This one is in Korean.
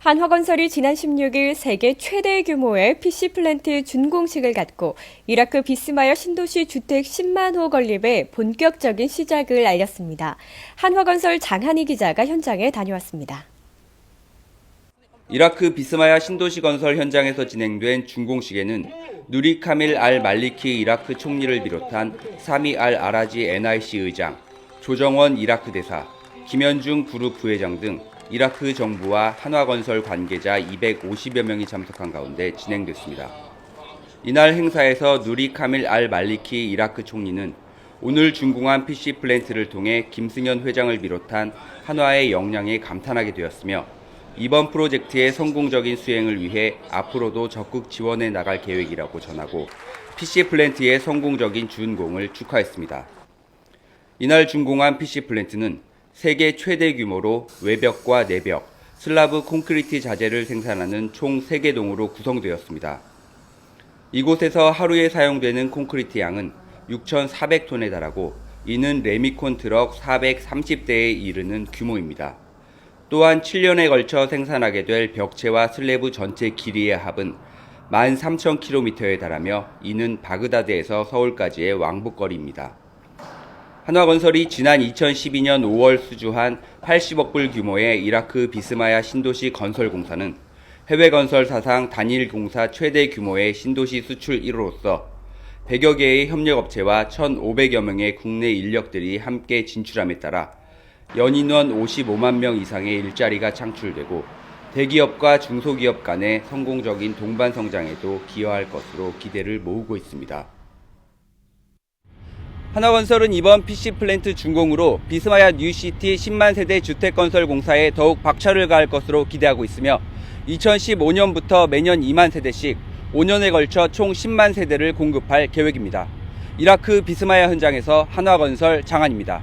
한화건설이 지난 16일 세계 최대 규모의 PC 플랜트 준공식을 갖고 이라크 비스마야 신도시 주택 10만 호 건립의 본격적인 시작을 알렸습니다. 한화건설 장한희 기자가 현장에 다녀왔습니다. 이라크 비스마야 신도시 건설 현장에서 진행된 준공식에는 누리 카밀 알 말리키 이라크 총리를 비롯한 사미 알 아라지 NIC 의장, 조정원 이라크 대사, 김현중 그룹 부회장 등 이라크 정부와 한화건설 관계자 250여 명이 참석한 가운데 진행됐습니다. 이날 행사에서 누리 카밀 알 말리키 이라크 총리는 오늘 준공한 PC 플랜트를 통해 김승현 회장을 비롯한 한화의 역량에 감탄하게 되었으며 이번 프로젝트의 성공적인 수행을 위해 앞으로도 적극 지원해 나갈 계획이라고 전하고 PC 플랜트의 성공적인 준공을 축하했습니다. 이날 준공한 PC 플랜트는 세계 최대 규모로 외벽과 내벽, 슬라브 콘크리트 자재를 생산하는 총 3개 동으로 구성되었습니다. 이곳에서 하루에 사용되는 콘크리트 양은 6,400톤에 달하고 이는 레미콘 트럭 430대에 이르는 규모입니다. 또한 7년에 걸쳐 생산하게 될 벽체와 슬래브 전체 길이의 합은 13,000km에 달하며 이는 바그다드에서 서울까지의 왕복거리입니다. 한화건설이 지난 2012년 5월 수주한 80억 불 규모의 이라크 비스마야 신도시 건설 공사는 해외 건설 사상 단일 공사 최대 규모의 신도시 수출 1호로서 100여 개의 협력업체와 1,500여 명의 국내 인력들이 함께 진출함에 따라 연인원 55만 명 이상의 일자리가 창출되고 대기업과 중소기업 간의 성공적인 동반 성장에도 기여할 것으로 기대를 모으고 있습니다. 하나건설은 이번 PC 플랜트 준공으로 비스마야 뉴시티 10만 세대 주택 건설 공사에 더욱 박차를 가할 것으로 기대하고 있으며 2015년부터 매년 2만 세대씩 5년에 걸쳐 총 10만 세대를 공급할 계획입니다. 이라크 비스마야 현장에서 한화건설 장안입니다.